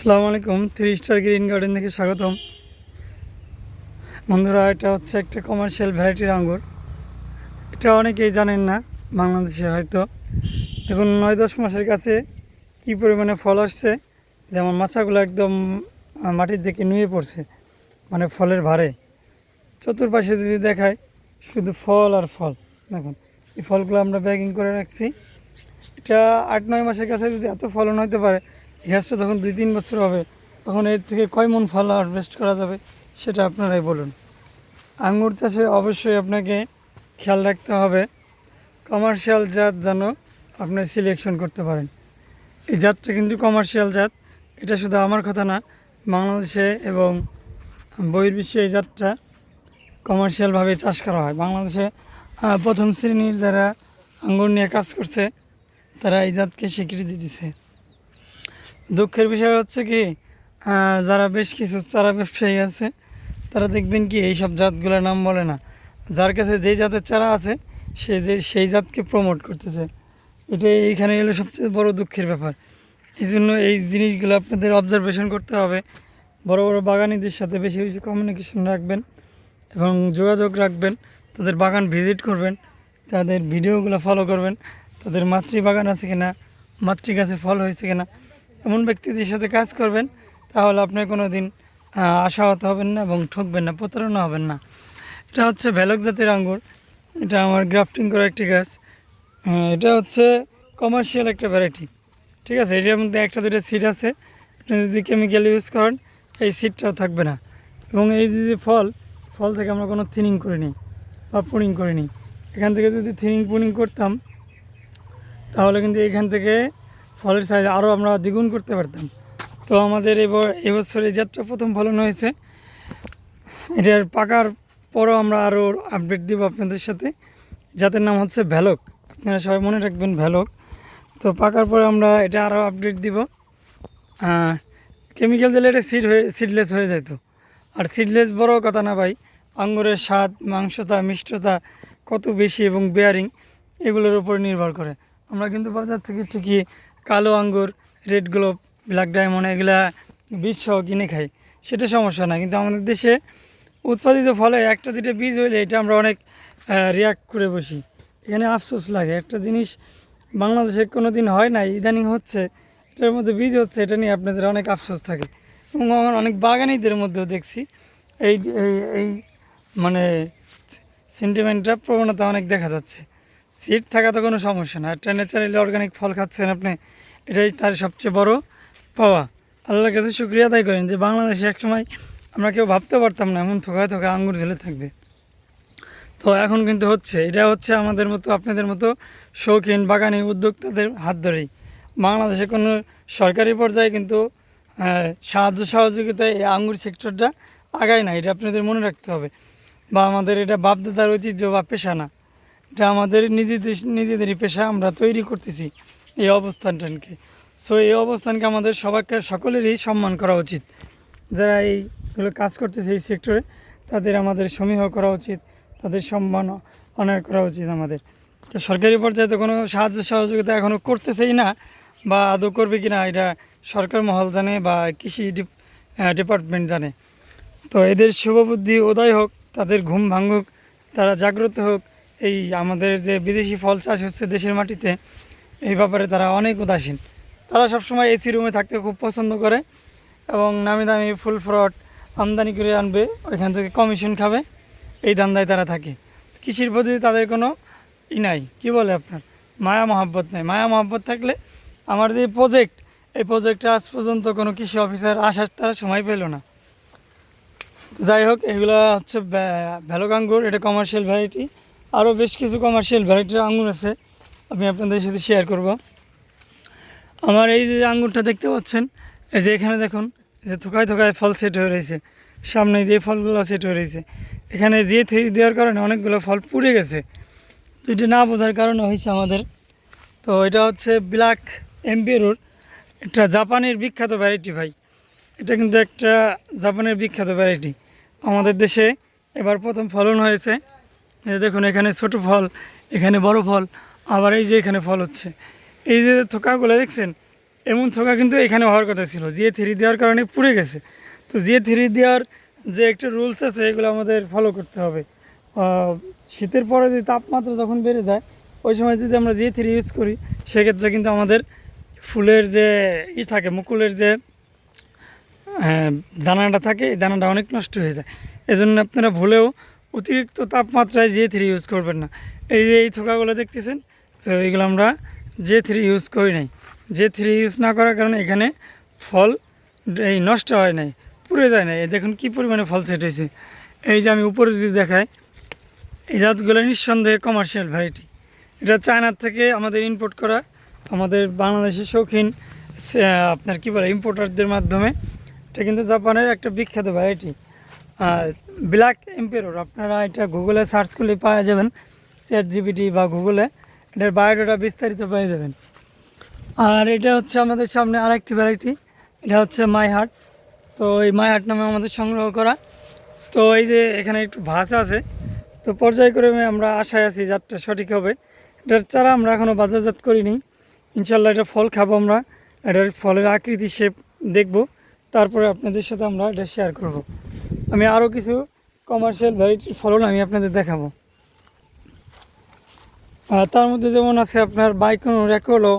আসসালামু আলাইকুম, three star green garden থেকে স্বাগতম। বন্ধুরা, এটা হচ্ছে একটা কমার্শিয়াল ভ্যারাইটির আঙ্গুর। এটা অনেকেই জানেন না, বাংলাদেশে হয়তো। এখন নয় দশ মাসের কাছে কী পরিমাণে ফল আসছে, যেমন মাছাগুলো একদম মাটির দিকে নুয়ে পড়ছে মানে ফলের ভারে চতুর্পাশে যদি দেখায়, শুধু ফল আর ফল। দেখুন, এই ফলগুলো আমরা ব্যাগিং করে রাখছি। এটা আট নয় মাসের কাছে যদি এত ফলন হতে পারে গাছটা যখন দুই তিন বছর হবে, তখন এর থেকে কয় মন ফল হারভেস্ট করা যাবে সেটা আপনারাই বলুন। আঙ্গুর চাষে অবশ্যই আপনাকে খেয়াল রাখতে হবে কমার্শিয়াল জাত যেন আপনি সিলেকশন করতে পারেন। এই জাতটা কিন্তু কমার্শিয়াল জাত, এটা শুধু আমার কথা না, বাংলাদেশে এবং বহির্বিশ্বে এই জাতটা কমার্শিয়ালভাবে চাষ করা হয়। বাংলাদেশে প্রথম শ্রেণির যারা আঙ্গুর নিয়ে কাজ করছে, তারা এই জাতকে স্বীকৃতি দিতেছে। দুঃখের বিষয় হচ্ছে কি যারা বেশ কিছু চারা ব্যবসায়ী আছে, তারা দেখবেন কি এই সব জাতগুলোর নাম বলে না। যার কাছে যেই জাতের চারা আছে, সে যে, সেই জাতকে প্রমোট করতেছে। এটা এইখানে এলো সবচেয়ে বড় দুঃখের ব্যাপার। এই জন্য এই জিনিসগুলো আপনাদের অবজারভেশন করতে হবে। বড় বড় বাগানিদের সাথে বেশি বেশি কমিউনিকেশন রাখবেন এবং যোগাযোগ রাখবেন। তাদের বাগান ভিজিট করবেন, তাদের ভিডিওগুলো ফলো করবেন। তাদের মাতৃ বাগান আছে কিনা মাতৃ গাছে ফল হয়েছে কিনা এমন ব্যক্তিদের সাথে কাজ করবেন, তাহলে আপনি কোনো দিন আশাহত হবেন না এবং ঠকবেন না, প্রতারণা হবেন না। এটা হচ্ছে ভ্যালক জাতের আঙ্গুর। এটা আমার গ্রাফটিং করা একটি গাছ। এটা হচ্ছে কমার্শিয়াল একটা ভ্যারাইটি ঠিক আছে, এটার মধ্যে একটা দুটো সিট আছে। আপনি যদি কেমিক্যাল ইউজ করেন, এই সিটটাও থাকবে না। এবং এই যে যে ফল ফল থেকে আমরা কোনো থিনিং করিনি বা পুনিং করিনি। এখান থেকে যদি থিনিং পুনিং করতাম, তাহলে কিন্তু এখান থেকে ফলের সাইজ আরও আমরা দ্বিগুণ করতে পারতাম। তো আমাদের এবার এবছর এই যাত্রা প্রথম ফলন হয়েছে। এটার পাকার পরও আমরা আরও আপডেট দিব আপনাদের সাথে। জাতের নাম হচ্ছে ভ্যালক। আপনারা সবাই মনে রাখবেন ভ্যালক। তো পাকার পরে আমরা এটা আরও আপডেট দিব। কেমিক্যাল দিলে এটা সিড হয়ে সিডলেস হয়ে যেত আর সিডলেস বড় কথা না ভাই। আঙ্গুরের স্বাদ, মাংসতা, মিষ্টতা কত বেশি এবং বেয়ারিং এগুলোর উপর নির্ভর করে। আমরা কিন্তু বাজার থেকে ঠিকই কালো আঙ্গুর রেড গ্লোব ব্ল্যাক ডায়মন্ড এগুলা বীজ সহ কিনে খাই। সেটা সমস্যা না, কিন্তু আমাদের দেশে উৎপাদিত ফলে একটা দুটো বীজ হইলে এটা আমরা অনেক রিয়াক্ট করে বসি। এখানে আফসোস লাগে, একটা জিনিস বাংলাদেশে কোনো দিন হয় না ইদানিং হচ্ছে, এটার মধ্যে বীজ হচ্ছে, এটা নিয়ে আপনাদের অনেক আফসোস থাকে। এবং আমার অনেক বাগানিদের মধ্যেও দেখছি, এই এই এই মানে সেন্টিমেন্টটা প্রবণতা অনেক দেখা যাচ্ছে। সিট থাকা তো কোনো সমস্যা না, একটা ন্যাচারালি অর্গানিক ফল খাচ্ছেন আপনি এটাই তার সবচেয়ে বড় পাওয়া। আল্লাহর কাছে শুক্রিয়া আদায় করেন যে বাংলাদেশে একসময় আমরা কেউ ভাবতে পারতাম না, এমন থোকায় থোকায় আঙ্গুর ঝুলে থাকবে। তো এখন কিন্তু হচ্ছে, এটা হচ্ছে আমাদের মতো, আপনাদের মতো শৌখিন, বাগানি উদ্যোক্তাদের হাত ধরেই। বাংলাদেশে কোনো সরকারি পর্যায়ে কিন্তু সাহায্য সহযোগিতায় এই আঙ্গুর সেক্টরটা আগায় না, এটা আপনাদের মনে রাখতে হবে। বা আমাদের এটা বাপদাদার ঐতিহ্য বা পেশা না, এটা আমাদের নিজেদের, নিজেদেরই পেশা আমরা তৈরি করতেছি। এই অবস্থানটাকে। সো এই অবস্থানকে আমাদের সবাইকে, সকলেরই সম্মান করা উচিত। যারা এইগুলো কাজ করতেছে এই সেক্টরে তাদের আমাদের সমীহ করা উচিত, তাদের সম্মান অনার করা উচিত আমাদের। তো সরকারি পর্যায়ে তো কোনো সাহায্য সহযোগিতা এখনও করতেছেই না, বা আদৌ করবে কি না এটা সরকার মহল জানে বা কৃষি ডিপার্টমেন্ট জানে। তো এদের শুভবুদ্ধি উদয় হোক, তাদের ঘুম ভাঙুক, তারা জাগ্রত হোক, এই আমাদের যে বিদেশি ফল চাষ হচ্ছে দেশের মাটিতে এই ব্যাপারে তারা অনেক উদাসীন। তারা সবসময় এসি রুমে থাকতে খুব পছন্দ করে এবং নামি দামি ফুল ফ্রড আমদানি করে আনবে, ওইখান থেকে কমিশন খাবে, এই ধান্দায় তারা থাকে। কৃষির প্রতি তাদের কোনো ই নাই, কী বলে আপনার? মায়া মহাব্বত নাই। মায়া মহাব্বত থাকলে আমার যে প্রজেক্ট এই প্রজেক্টে আজ পর্যন্ত কোনো কৃষি অফিসার আসার তারা সময় পেল না। যাই হোক, এগুলো হচ্ছে ভ্যা- ভ্যালক আঙ্গুর এটা কমার্শিয়াল ভ্যারাইটি আরও বেশ কিছু কমার্শিয়াল ভ্যারাইটির আঙুর আছে। আমি আপনাদের সাথে শেয়ার করব। আমার এই যে আঙ্গুরটা দেখতে পাচ্ছেন, এই যে এখানে দেখুন যে থোকায় থোকায় ফল সেট হয়ে রয়েছে। সামনে যে ফলগুলো সেট হয়ে রয়েছে, এখানে যে থ্রি দেওয়ার কারণে অনেকগুলো ফল পুড়ে গেছে। তো এটা না বোঝার কারণে হয়েছে আমাদের। তো এটা হচ্ছে ব্ল্যাক এম্পিরোর একটা জাপানের বিখ্যাত ভ্যারাইটি ভাই। এটা কিন্তু একটা জাপানের বিখ্যাত ভ্যারাইটি আমাদের দেশে এবার প্রথম ফলন হয়েছে। দেখুন, এখানে ছোট ফল, এখানে বড় ফল। আবার এই যে এখানে ফল হচ্ছে। এই যে থোকাগুলো দেখছেন এমন থোকা কিন্তু এখানে হওয়ার কথা ছিল জিএ থ্রি দেওয়ার কারণে পুড়ে গেছে। তো জিএ থ্রি দেওয়ার যে একটা রুলস আছে এগুলো আমাদের ফলো করতে হবে। শীতের পরে যে তাপমাত্রা যখন বেড়ে যায় ওই সময় যদি আমরা জিএ থ্রি ইউজ করি সেক্ষেত্রে কিন্তু আমাদের ফুলের যে ই থাকে মুকুলের যে হ্যাঁ, দানাটা থাকে এই দানাটা অনেক নষ্ট হয়ে যায়। এজন্য আপনারা ভুলেও অতিরিক্ত তাপমাত্রায় জে থ্রি ইউজ করবেন না। এই যে এই থোকাগুলো দেখতেছেন তো এইগুলো আমরা জে থ্রি ইউজ করি নাই। জে থ্রি ইউজ না করার কারণে এখানে ফল এই নষ্ট হয় নাই, পুড়ে যায় না দেখুন কী পরিমাণে ফল সেট হয়েছে। এই যে আমি উপরে যদি দেখাই, এই জাতগুলো নিঃসন্দেহে কমার্শিয়াল ভ্যারাইটি এটা চায়নার থেকে আমাদের ইম্পোর্ট করা, আমাদের বাংলাদেশের শৌখিন আপনার কী বলে ইম্পোর্টারদের মাধ্যমে। এটা কিন্তু জাপানের একটা বিখ্যাত ভ্যারাইটি ব্ল্যাক এম্পেরোর আপনারা এটা গুগলে সার্চ করলে পাওয়া যাবেন। চ্যাট জিবিটি বা গুগলে এটার বায়োডাটা বিস্তারিত পেয়ে যাবেন। আর এটা হচ্ছে আমাদের সামনে আরেকটি ভ্যারাইটি এটা হচ্ছে মাই হার্ট তো এই মাই হার্ট নামে আমাদের সংগ্রহ করা। তো এই যে এখানে একটু ভাঁজ আছে, তো পর্যায়ক্রমে আমরা আশায় আছি যাত্রা সঠিক হবে। এটার চারা আমরা এখনও বাজারজাত করিনি। ইনশাল্লাহ এটা ফল খাব আমরা। এটার ফলের আকৃতি শেপ দেখব। তারপরে আপনাদের সাথে আমরা এটা শেয়ার করব। আমি আরও কিছু কমার্শিয়াল ভ্যারাইটির ফলন আমি আপনাদের দেখাবো। তার মধ্যে যেমন আছে আপনার বাইকন, রেকোলো,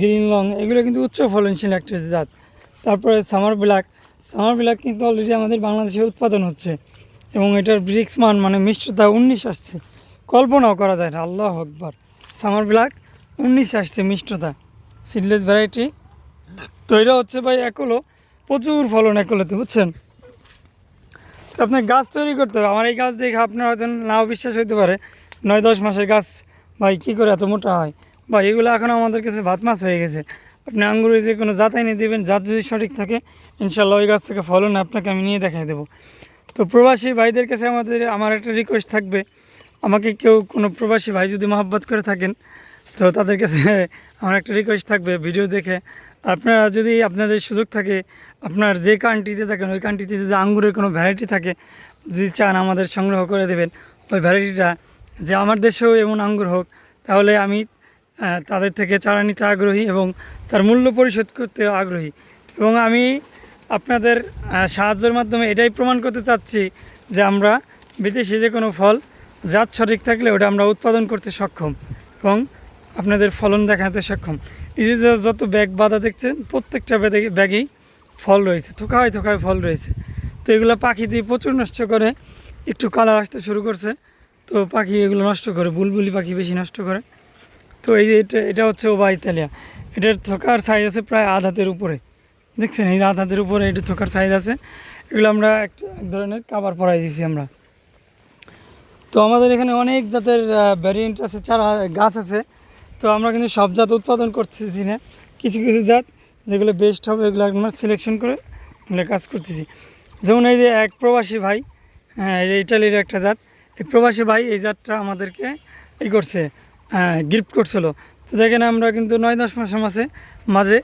গ্রিন লং, এগুলো কিন্তু উচ্চ ফলনশীল একটা জাত। তারপরে সামার ব্ল্যাক। সামার ব্ল্যাক কিন্তু অলরেডি আমাদের বাংলাদেশে উৎপাদন হচ্ছে এবং এটার ব্রিক্স মান মানে মিষ্টতা উনিশ আসছে। কল্পনাও করা যায় না, আল্লাহ আকবার। সামার ব্ল্যাক, উনিশ আসছে মিষ্টতা। সিডলেস ভ্যারাইটি তো এটা হচ্ছে ভাই একলো। প্রচুর ফলন একলোতে, বুঝছেন? তো আপনার গাছ তৈরি করতে হবে। আমার এই গাছ দেখে আপনার হয়তো নাও বিশ্বাস হইতে পারে। নয় দশ মাসের গাছ ভাই, কী করে এত মোটা হয়? বা এগুলো এখন আমাদের কাছে ভাত মাছ হয়ে গেছে। আপনি আঙ্গুরে যে কোনো জাত এনে দেবেন, জাত যদি সঠিক থাকে ইনশাল্লাহ ওই গাছ থেকে ফলন আপনাকে আমি নিয়ে দেখাই দেবো। তো প্রবাসী ভাইদের কাছে আমাদের, আমার একটা রিকোয়েস্ট থাকবে। আমাকে কেউ কোনো প্রবাসী ভাই যদি মহাব্বত করে থাকেন, তো তাদের কাছে আমার একটা রিকোয়েস্ট থাকবে ভিডিও দেখে। আপনারা যদি আপনাদের সুযোগ থাকে, আপনার যে কান্ট্রিতে থাকেন, ওই কান্ট্রিতে যদি আঙ্গুরের কোনো ভ্যারাইটি থাকে, যদি চান আমাদের সংগ্রহ করে দেবেন, ওই ভ্যারাইটিটা যে আমার দেশেও এমন আঙ্গুর হোক, তাহলে আমি তাদের থেকে চারা নিতে আগ্রহী এবং তার মূল্য পরিশোধ করতে আগ্রহী। এবং আমি আপনাদের সাহায্যের মাধ্যমে এটাই প্রমাণ করতে চাচ্ছি যে আমরা বিদেশে যে কোনো ফল জাত সঠিক থাকলে ওটা আমরা উৎপাদন করতে সক্ষম এবং আপনাদের ফলন দেখাতে সক্ষম। এই যে যত ব্যাগ বাঁধা দেখছেন, প্রত্যেকটা ব্যাগে, ব্যাগেই ফল রয়েছে, থোকায় থোকায় ফল রয়েছে। তো এগুলো পাখি দিয়ে প্রচুর নষ্ট করে একটু কালার আসতে শুরু করছে। তো পাখি এগুলো নষ্ট করে, বুলবুলি পাখি বেশি নষ্ট করে। তো এই যে এটা এটা হচ্ছে ওবা ইতালিয়া। এটার থোকার সাইজ আছে প্রায় আধ হাতের উপরে। দেখছেন? এই আধ হাতের উপরে এটা থোকার সাইজ আছে। এগুলো আমরা একটা এক ধরনের কাবার পরাই দিয়েছি আমরা। তো আমাদের এখানে অনেক জাতের ভ্যারিয়েন্ট আছে, চারা গাছ আছে। তো আমরা কিন্তু সব জাত উৎপাদন করতেছি না। কিছু কিছু জাত যেগুলো বেস্ট হবে, এগুলো আমরা সিলেকশন করে আমরা কাজ করতেছি। যেমন এই যে এক প্রবাসী ভাই হ্যাঁ ইটালির একটা জাত। এই প্রবাসী ভাই এই জাতটা আমাদেরকে ই করছে গিফট করছিল। তো দেখেন আমরা কিন্তু নয় দশ মাসের মাসে মাঝে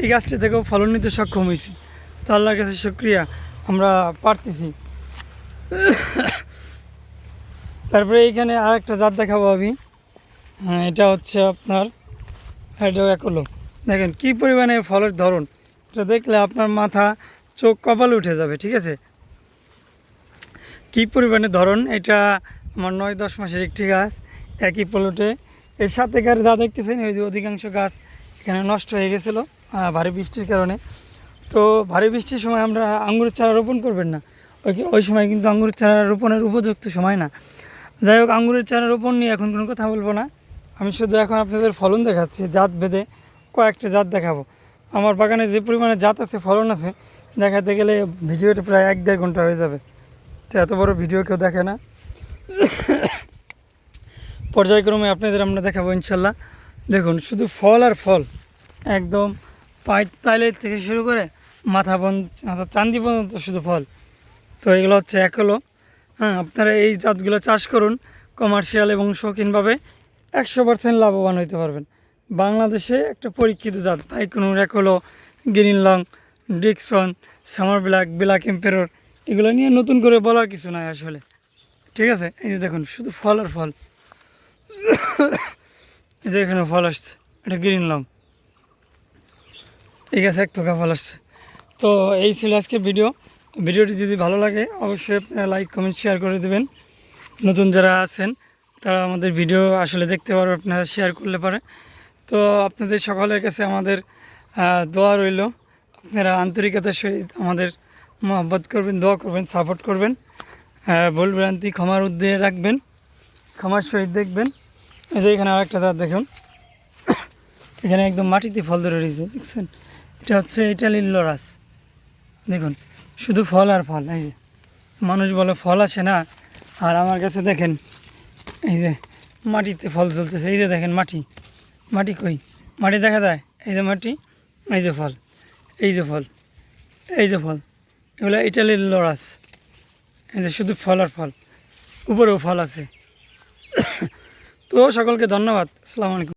এই গাছটি থেকেও ফলন নিতে সক্ষম হয়েছি। তো আল্লাহর কাছে শুক্রিয়া, আমরা পারতেছি। তারপরে এইখানে আর একটা জাত দেখাবো আমি। হ্যাঁ এটা হচ্ছে আপনার এটাও একলো দেখেন কি পরিমাণে ফলের ধরন, এটা দেখলে আপনার মাথা, চোখ কপাল উঠে যাবে, ঠিক আছে? কি পরিমাণে ধরন? এটা আমার নয় দশ মাসের একটি গাছ, একই প্লটে। এর সাথে গাছ যা দেখতেছেন ওই যে অধিকাংশ গাছ এখানে নষ্ট হয়ে গেছিল ভারী বৃষ্টির কারণে। তো ভারী বৃষ্টির সময় আমরা আঙ্গুরের চারা রোপণ করবেন না। ওই ওই সময় কিন্তু আঙ্গুরের চারা রোপণের উপযুক্ত সময় না। যাই হোক, আঙ্গুরের চারা রোপণ নিয়ে এখন কোনো কথা বলব না। আমি শুধু এখন আপনাদের ফলন দেখাচ্ছি, জাত ভেদে কয়েকটা জাত দেখাবো। আমার বাগানে যে পরিমাণে জাত আছে, ফলন আছে, দেখাতে গেলে ভিডিওটা প্রায় এক দেড় ঘণ্টা হয়ে যাবে। এত বড় ভিডিও কেউ দেখে না। পর্যায়ক্রমে আপনাদের আমরা দেখাবো ইনশাল্লাহ। দেখুন, শুধু ফল আর ফল। একদম পাইট তাইলের থেকে শুরু করে মাথা পর্যন্ত, মাথা চান্দি পর্যন্ত শুধু ফল। তো এগুলো হচ্ছে এক হলো হ্যাঁ আপনারা এই জাতগুলো চাষ করুন কমার্শিয়াল এবং শৌখিনভাবে একশো পার্সেন্ট লাভবান হইতে পারবেন। বাংলাদেশে একটা পরীক্ষিত জাত বাইকুনুর এক হলো green long Dickson summer black black emperor এগুলো নিয়ে নতুন করে বলার কিছু নাই আসলে। ঠিক আছে? এই যে দেখুন, শুধু ফল আর ফল। এই যে এখানে ফল আসছে। এটা গ্রিন লং এই গাছে এক থোকা ফল আসছে। তো এই ছিল আজকে ভিডিও ভিডিওটি যদি ভালো লাগে, অবশ্যই আপনারা লাইক কমেন্ট শেয়ার করে দেবেন। নতুন যারা আছেন, তারা আমাদের ভিডিও আসলে দেখতে পারবে আপনারা শেয়ার করলে পারে। তো আপনাদের সকলের কাছে আমাদের দোয়া রইল। আপনারা আন্তরিকতার সহিত আমাদের মহব্বত করবেন দোয়া করবেন সাপোর্ট করবেন। আহ, ভুল ভ্রান্তি ক্ষমার উদ্দেশ্যে রাখবেন ক্ষমার সহিত দেখবেন। এই যে এখানে আরেকটা দাঁত দেখুন। এখানে একদম মাটিতে ফল ধরে রয়েছে দেখছেন? এটা হচ্ছে ইটালির লরাস। দেখুন শুধু ফল আর ফল এই যে। মানুষ বলে ফল আসে না আর আমার কাছে দেখেন এই যে মাটিতে ফল চলতেছে। এই যে দেখেন মাটি। মাটি কই? মাটি দেখা যায়? এই যে মাটি এই যে ফল এই যে ফল এই যে ফল। এগুলো ইটালির লড়াস এই যে শুধু ফল আর ফল, উপরেও ফল আছে। তো সকলকে ধন্যবাদ। আসসালামু আলাইকুম।